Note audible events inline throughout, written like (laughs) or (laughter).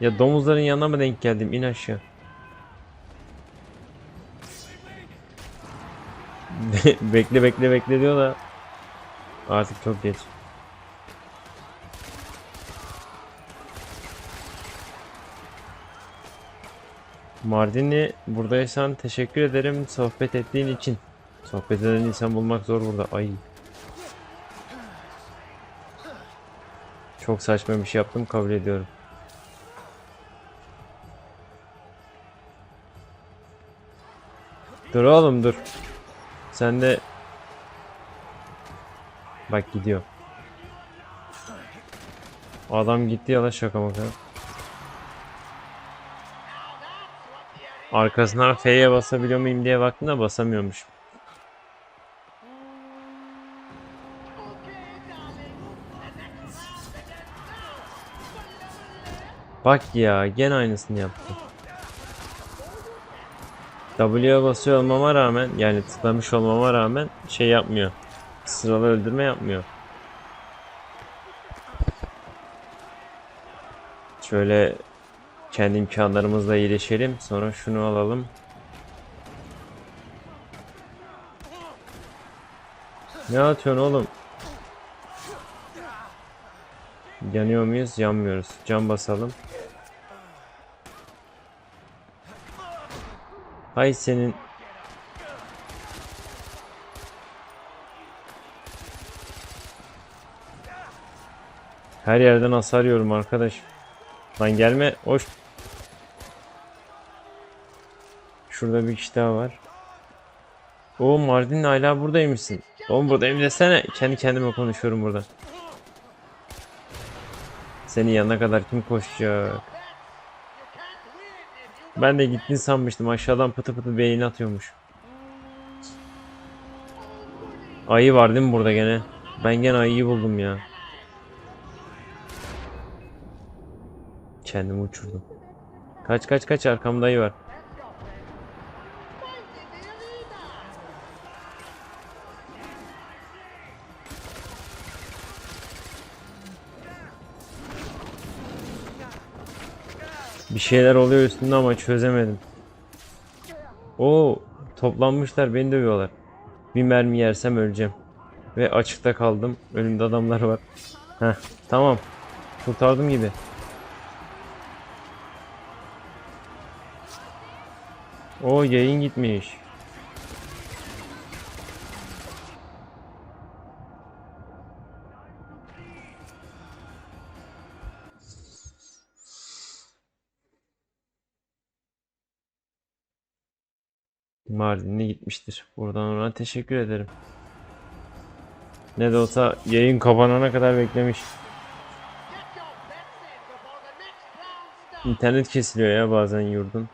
Ya domuzların yanına mı denk geldim? İn aşağı. (laughs) bekle bekle bekle diyor da artık çok geç. Mardinli buradaysan teşekkür ederim sohbet ettiğin için. Sohbet eden insan bulmak zor burada. Ay. Çok saçma bir şey yaptım kabul ediyorum. Dur oğlum dur. Sen de Bak gidiyor. Adam gitti ya la şaka maka. Arkasından F'ye basabiliyor muyum diye baktım da basamıyormuş. Bak ya gene aynısını yaptı. W'ye basıyor olmama rağmen yani tıklamış olmama rağmen şey yapmıyor. Sıralı öldürme yapmıyor. Şöyle kendi imkanlarımızla iyileşelim. Sonra şunu alalım. Ne atıyorsun oğlum? Yanıyor muyuz? Yanmıyoruz. Cam basalım. Hay senin. Her yerden hasar yiyorum arkadaş. Lan gelme. Hoş. Şurada bir kişi daha var. O Mardin hala buradaymışsın. Oğlum buradayım desene. Kendi kendime konuşuyorum burada. Senin yanına kadar kim koşacak? Ben de gittin sanmıştım. Aşağıdan pıtı pıtı beyin atıyormuş. Ayı var değil mi burada gene? Ben gene ayıyı buldum ya. Kendimi uçurdum. Kaç kaç kaç arkamda ayı var. Bir şeyler oluyor üstünde ama çözemedim. Oo, toplanmışlar beni dövüyorlar. Bir mermi yersem öleceğim. Ve açıkta kaldım. Önümde adamlar var. Heh, tamam. Kurtardım gibi. O yayın gitmiş. Mardin'e gitmiştir. Buradan ona teşekkür ederim. Ne de olsa yayın kapanana kadar beklemiş. İnternet kesiliyor ya bazen yurdun.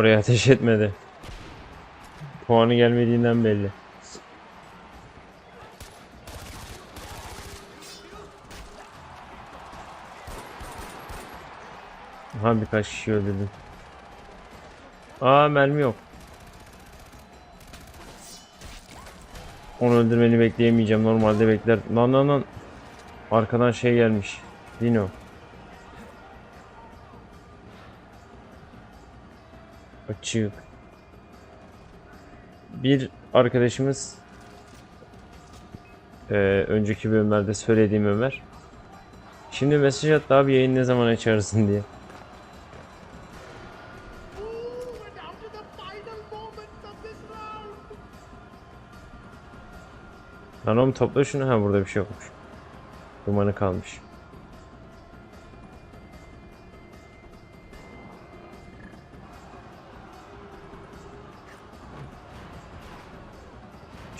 Oraya ateş etmedi. Puanı gelmediğinden belli. Aha birkaç kişi öldürdüm. Aa mermi yok. Onu öldürmeni bekleyemeyeceğim. Normalde bekler. Lan lan lan. Arkadan şey gelmiş. Dino. Açık. Bir arkadaşımız eee, önceki bölümlerde söylediğim Ömer. Şimdi mesaj attı abi yayın ne zaman açarsın diye. Lan oğlum topla şunu. Ha burada bir şey yokmuş. Dumanı kalmış.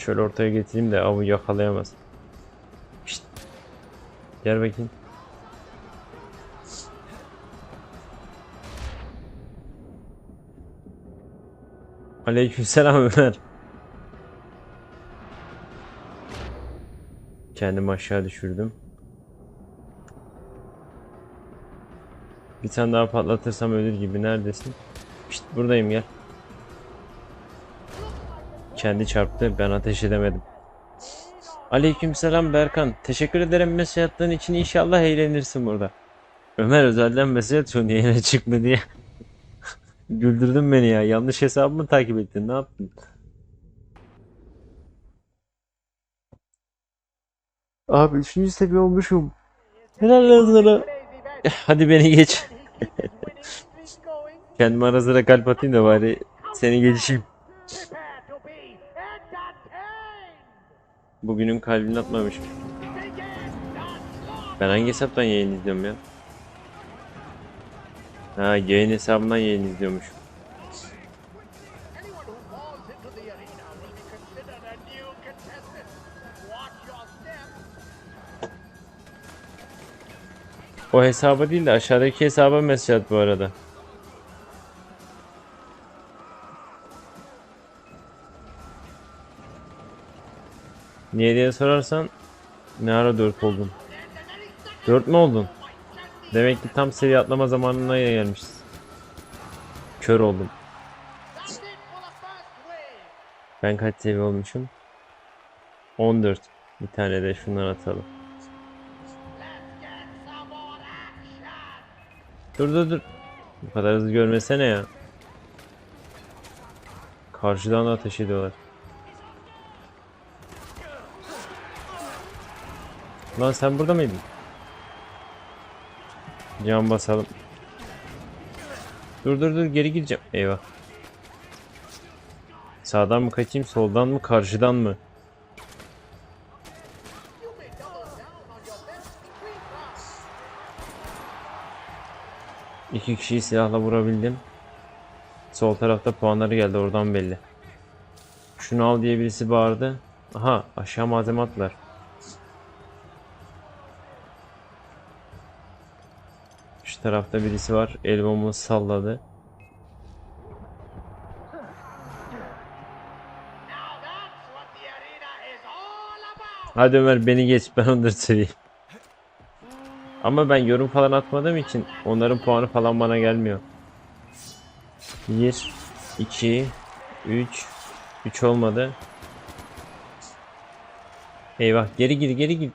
Şöyle ortaya getireyim de avı yakalayamaz. Şşt. Gel bakayım. Aleykümselam Ömer. Kendimi aşağı düşürdüm. Bir tane daha patlatırsam ölür gibi neredesin? Şşt buradayım gel. Kendi çarptı. Ben ateş edemedim. Aleykümselam Berkan. Teşekkür ederim mesaj attığın için. İnşallah eğlenirsin burada. Ömer özelden mesaj atıyor niye yine çıkma diye. (laughs) Güldürdün beni ya. Yanlış hesabımı takip ettin. Ne yaptın? Abi üçüncü seviye olmuşum. Helal bastard. (laughs) Hadi beni geç. (laughs) Kendime ara sıra kalp atayım da bari seni geçeyim. Bugünün kalbini slaughter. Ben hangi hesaptan yayın izliyorum ya? Ha yayın hesabından yayın izliyormuş. O hesaba değil de aşağıdaki hesaba mesaj at bu arada. Niye diye sorarsan ne ara 4 oldun? 4 mü oldun? Demek ki tam seviye atlama zamanına gelmişiz. Kör oldum. Ben kaç seviye olmuşum? 14. Bir tane de şundan atalım. Dur dur dur. Bu kadar hızlı görmesene ya. Karşıdan da ateş ediyorlar. Lan sen burada mıydın? Can basalım. Dur dur dur geri gideceğim. Eyvah. Sağdan mı kaçayım, soldan mı, karşıdan mı? İki kişiyi silahla vurabildim. Sol tarafta puanları geldi oradan belli. Şunu al diye birisi bağırdı. Aha aşağı malzeme attılar. Tarafta birisi var. El bombası salladı. Hadi Ömer beni geç ben onları seveyim. Ama ben yorum falan atmadığım için onların puanı falan bana gelmiyor. 1 2 3 3 olmadı. Eyvah geri gir geri gir.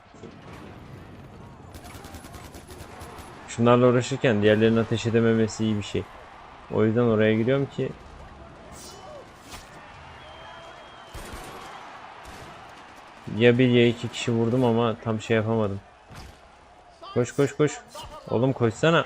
Şunlarla uğraşırken diğerlerinin ateş edememesi iyi bir şey. O yüzden oraya gidiyorum ki ya bir ya iki kişi vurdum ama tam şey yapamadım. Koş koş koş. Oğlum koşsana.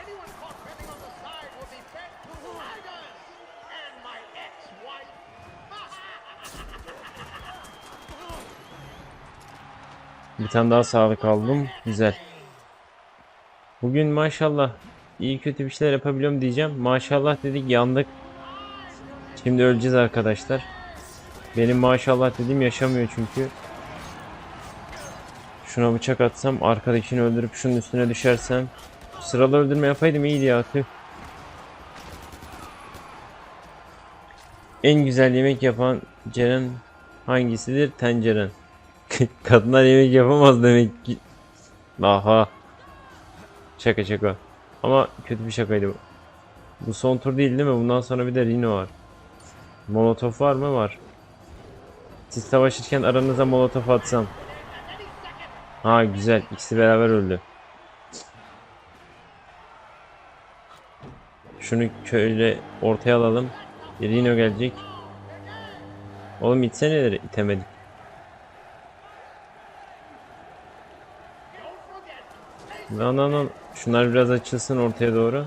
Bir tane daha sağlık aldım. Güzel. Bugün maşallah iyi kötü bir şeyler yapabiliyorum diyeceğim. Maşallah dedik yandık. Şimdi öleceğiz arkadaşlar. Benim maşallah dediğim yaşamıyor çünkü. Şuna bıçak atsam arkadakini öldürüp şunun üstüne düşersem. Sıralı öldürme yapaydım iyiydi ya tüh. En güzel yemek yapan Ceren hangisidir? Tenceren. (laughs) Kadınlar yemek yapamaz demek ki. Aha. Şaka şaka. Ama kötü bir şakaydı bu. Bu son tur değil değil mi? Bundan sonra bir de Rino var. Molotof var mı? Var. Siz savaşırken aranıza molotof atsam. Ha güzel. İkisi beraber öldü. Şunu şöyle ortaya alalım. Rino gelecek. Oğlum itsene itemedik. Lan lan lan. Şunlar biraz açılsın ortaya doğru.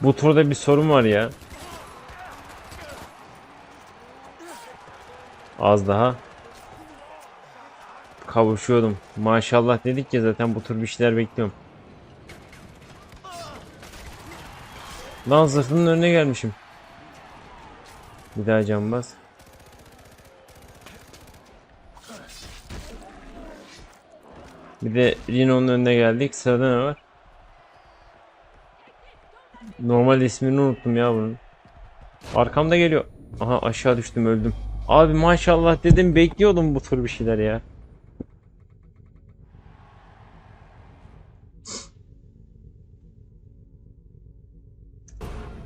Bu turda bir sorun var ya. Az daha. Kavuşuyordum. Maşallah dedik ya zaten bu tur bir şeyler bekliyorum. Lan zırhının önüne gelmişim. Bir daha can bas. Bir de Rino'nun önüne geldik. Sırada ne var? Normal ismini unuttum ya bunun. Arkamda geliyor. Aha aşağı düştüm öldüm. Abi maşallah dedim bekliyordum bu tür bir şeyler ya.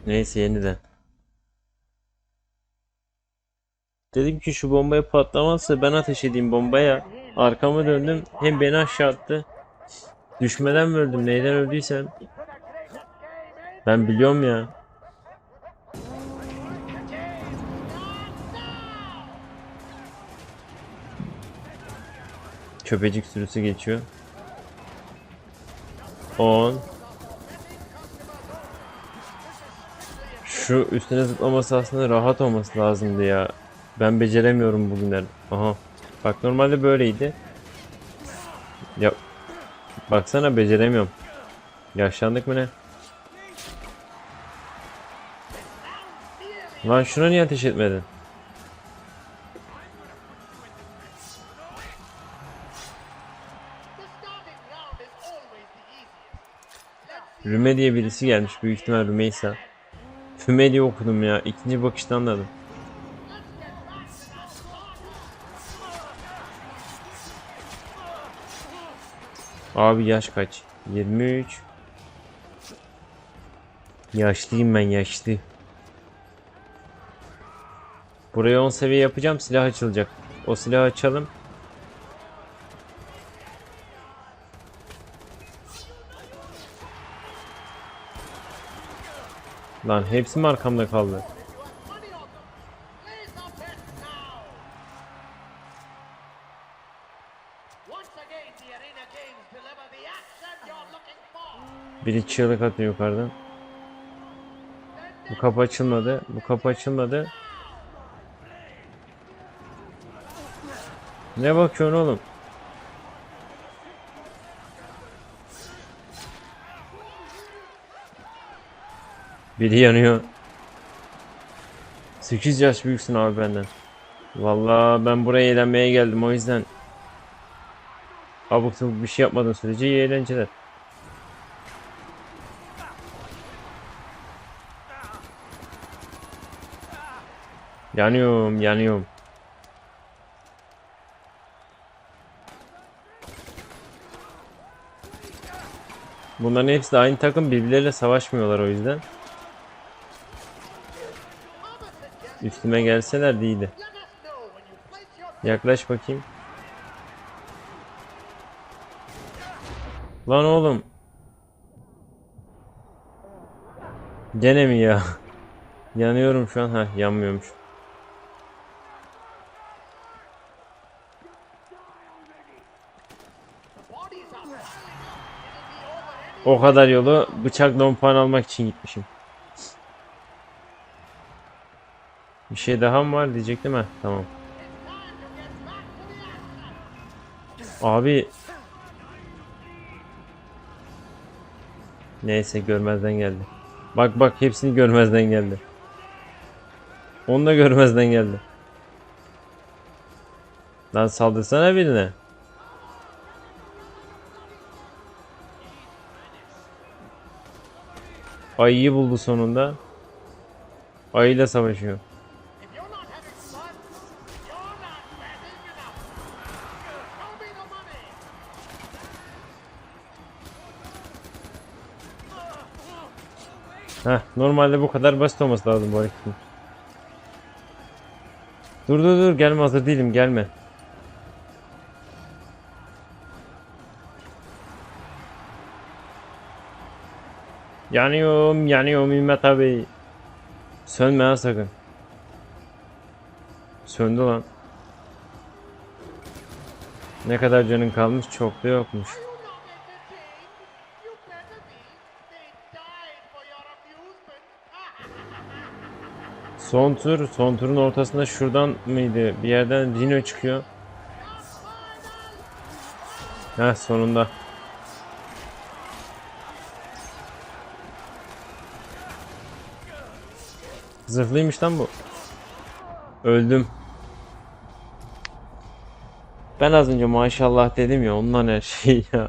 Neyse yeniden. Dedim ki şu bombaya patlamazsa ben ateş edeyim bombaya. Arkama döndüm. Hem beni aşağı attı. Düşmeden mi öldüm? Neyden öldüysem. Ben biliyorum ya. Köpecik sürüsü geçiyor. 10 Şu üstüne zıplaması aslında rahat olması lazımdı ya. Ben beceremiyorum bugünler. Aha. Bak normalde böyleydi. Ya baksana beceremiyorum. Yaşlandık mı ne? Lan şuna niye ateş etmedin? Rüme diye birisi gelmiş. Büyük ihtimal Rümeysa. Füme diye okudum ya. İkinci bakışta anladım. Abi yaş kaç? 23. Yaşlıyım ben yaşlı. Buraya 10 seviye yapacağım silah açılacak. O silahı açalım. Lan hepsi mi arkamda kaldı? Çığlık atıyor yukarıdan. Bu kapı açılmadı. Bu kapı açılmadı. Ne bakıyorsun oğlum? Biri yanıyor. 8 yaş büyüksün abi benden. Vallahi ben buraya eğlenmeye geldim o yüzden. Abuk bir şey yapmadığın sürece iyi eğlenceler. Yanıyorum, yanıyorum. Bunların hepsi de aynı takım birbirleriyle savaşmıyorlar o yüzden. Üstüme gelseler değildi. Yaklaş bakayım. Lan oğlum. Gene mi ya? (laughs) Yanıyorum şu an. Ha yanmıyormuş. O kadar yolu bıçak nompan almak için gitmişim. Bir şey daha mı var diyecektim ha. Tamam. Abi. Neyse görmezden geldi. Bak bak hepsini görmezden geldi. Onu da görmezden geldi. Lan saldırsana birine. Ayıyı buldu sonunda. Ayıyla savaşıyor. Heh, normalde bu kadar basit olması lazım bu hareketin. Dur dur dur gelme hazır değilim gelme. Yanıyorum yanıyorum Ümmet abi. Sönme ha sakın. Söndü lan. Ne kadar canın kalmış çok da yokmuş. Son tur, son turun ortasında şuradan mıydı? Bir yerden Dino çıkıyor. Heh sonunda. Zırhlıymış lan bu. Öldüm. Ben az önce maşallah dedim ya ondan her şey ya.